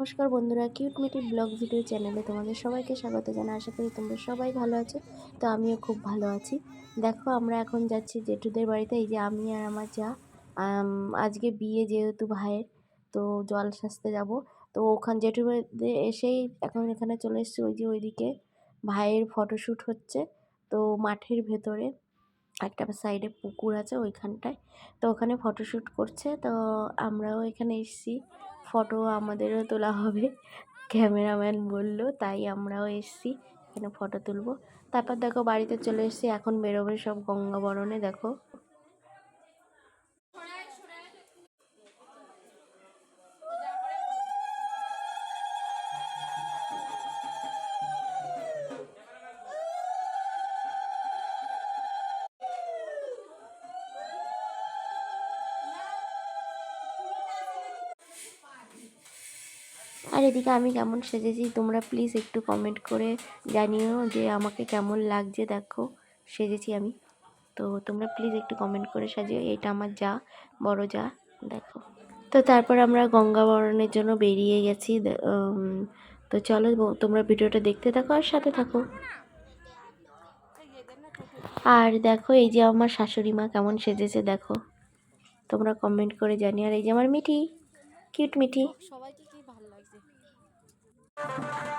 নমস্কার বন্ধুরা কিউট মিটি ব্লগ ভিডিও চ্যানেলে তোমাদের সবাইকে স্বাগত জানাই। আশা করি তোমরা সবাই ভালো আছো, তো আমিও খুব ভালো আছি। দেখো, আমরা এখন যাচ্ছি জেঠুদের বাড়িতে, এই যে আমি আর আমার যা। আজকে বিয়ে যেহেতু ভাইয়ের, তো জল সাজতে যাব। তো ওখান, জেঠুর বাড়িতে এসেই এখন এখানে চলে এসেছি, ওই যে ওইদিকে ভাইয়ের ফটোশ্যুট হচ্ছে। তো মাঠের ভেতরে একটা সাইডে পুকুর আছে ওইখানটায়, তো ওখানে ফটোশ্যুট করছে। তো আমরাও এখানে এসেছি। ফটো আমাদেরও তোলা হবে। ক্যামেরাম্যান বলল, তাই আমরাও এসছি, এখানে ফটো তুলবো। তারপর দেখো বাড়িতে চলে এসছি, এখন বেরোবে সব গঙ্গা বরণে দেখো। আর এদিকে আমি কেমন সেজেছি, তোমরা প্লিজ একটু কমেন্ট করে জানিও যে আমাকে কেমন লাগছে, দেখো, সেজেছি আমি। তো তোমরা প্লিজ একটু কমেন্ট করে সাজিও, এটা আমার যা, বড় যা, দেখো। তো তারপর আমরা গঙ্গাবরণের জন্য বেরিয়ে গেছি তো চলো তোমরা ভিডিওটা দেখতে থাকো আর সাথে থাকো। আর দেখো, এই যে আমার শাশুড়ি মা কেমন সেজেছে, দেখো। তোমরা কমেন্ট করে জানি আর এই যে আমার মিঠি কিউট মিঠি। লাগছে হয়ে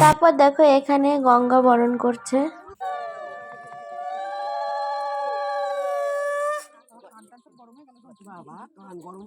তারপর দেখো এখানে গঙ্গা বরণ করছে। বাবা গরম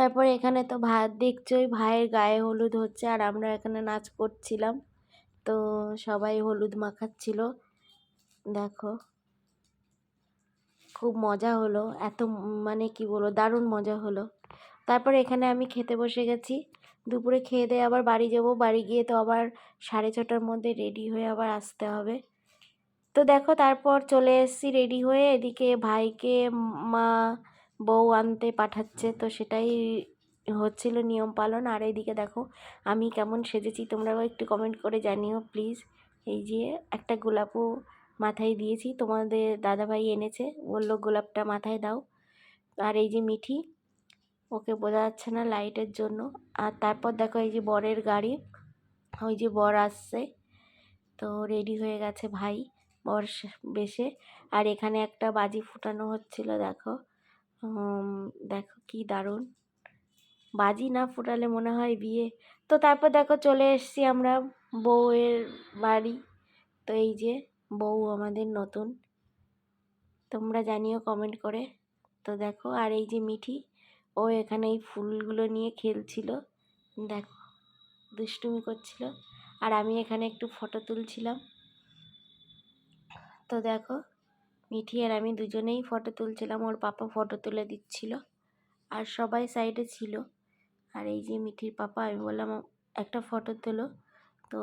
তারপরে এখানে তো ভাই দেখছই ভাইয়ের গায়ে হলুদ হচ্ছে আর আমরা এখানে নাচ করছিলাম। তো সবাই হলুদ মাখাচ্ছিল। দেখো। খুব মজা হলো। এত মানে কি বলব, দারুণ মজা হলো। তারপরে এখানে আমি খেতে বসে গেছি। দুপুরে খেয়ে দিয়ে আবার বাড়ি যাব। বাড়ি গিয়ে তো আবার সাড়ে ছটার মধ্যে রেডি হয়ে আবার আসতে হবে। তো দেখো, তারপর চলে এসেছি রেডি হয়ে। এদিকে ভাইকে, মা বউ আনতে পাঠাচ্ছে। তো সেটাই হচ্ছিল নিয়ম পালন। আর এইদিকে দেখো, আমি কেমন সেজেছি, তোমরাও একটু কমেন্ট করে জানিও প্লিজ এই যে একটা গোলাপও মাথায় দিয়েছি, তোমাদের দাদাভাই এনেছে, বলল গোলাপটা মাথায় দাও। আর এই যে মিঠি, ওকে বোঝা যাচ্ছে না লাইটের জন্য। আর তারপর দেখো এই যে বরের গাড়ি, ওই যে বর আসছে। তো রেডি হয়ে গেছে ভাই, বর বেশে। আর এখানে একটা বাজি ফুটানো হচ্ছিল, দেখো। দেখো কি দারুণ। বাজি না ফুটালে মনে হয় বিয়ে। তো তারপর দেখো চলে এসেছি আমরা বউয়ের বাড়ি। তো এই যে বউ আমাদের নতুন। তোমরা জানিও কমেন্ট করে। তো দেখো, আর এই যে মিঠি, ও এখানে এই ফুলগুলো নিয়ে খেলছিল। দেখো, দুষ্টুমি করছিল। আর আমি এখানে একটু ফটো তুলছিলাম। তো দেখো মিঠি আর আমি দুজনেই ফটো তুলছিলাম, ওর পাপা ফটো তুলে দিচ্ছিল আর সবাই সাইডে ছিল। আর এই যে মিঠির পাপা, আমি বললাম একটা ফটো তোলো। তো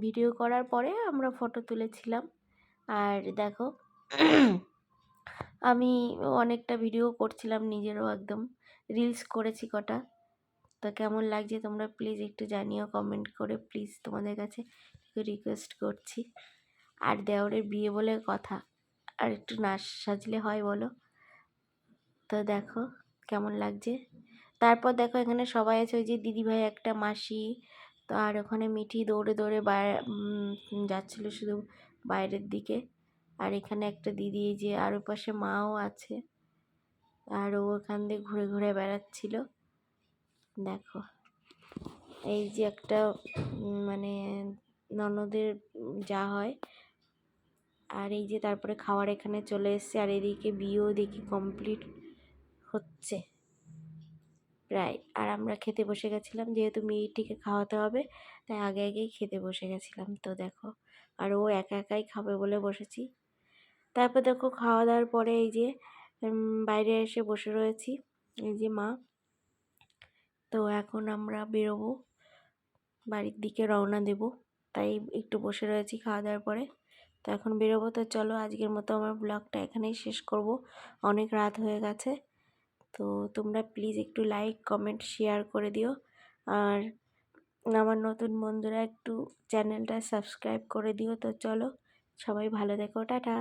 ভিডিও করার পরে আমরা ফটো তুলেছিলাম। আর দেখো, আমি অনেকটা ভিডিও করছিলাম নিজেরও একদম। রিলস করেছি কটা। তো কেমন লাগছে তোমরা প্লিজ একটু জানিও কমেন্ট করে প্লিজ তোমাদের কাছে রিকোয়েস্ট করছি। আর দেওরের বিয়ে বলে কথা। আর একটু নাচ সাজলে হয় বলো। তো দেখো কেমন লাগছে। তারপর দেখো এখানে সবাই আছে ওই যে দিদিভাই একটা মাসি। তো আর ওখানে মিঠি দৌড়ে দৌড়ে বাইরে যাচ্ছিল শুধু বাইরের দিকে। আর এখানে একটা দিদি যে আর ওর পাশে মাও আছে। আর ও ওখান দিয়ে ঘুরে ঘুরে বেড়াচ্ছিল। দেখো এই যে একটা মানে ননদের যা হয়। আর এই যে তারপরে খাওয়ার এখানে চলে এসছে, আর এদিকে বিয়েও দেখি কমপ্লিট হচ্ছে। প্রায়। আর আমরা খেতে বসে গেছিলাম, যেহেতু মেয়েটিকে খাওয়াতে হবে, তাই আগে আগেই খেতে বসে গেছিলাম। তো দেখো, আর ও একা একাই খাবে বলে বসেছি। তারপর দেখো, খাওয়া দাওয়ার পরে এই যে বাইরে এসে বসে রয়েছি, এই যে মা। তো এখন আমরা বেরোবো, বাড়ির দিকে রওনা দেব। তাই একটু বসে রয়েছি খাওয়া দাওয়ার পরে। তো এখন বেরোবো। তো চলো আজকের মতো আমার ব্লগটা এখানেই শেষ করব। অনেক রাত হয়ে গেছে। তো তোমরা প্লিজ একটু লাইক কমেন্ট শেয়ার করে দিও। আর আমার নতুন বন্ধুরা একটু চ্যানেলটা সাবস্ক্রাইব করে দিও। তো চলো সবাই ভালো দেখো টাটা!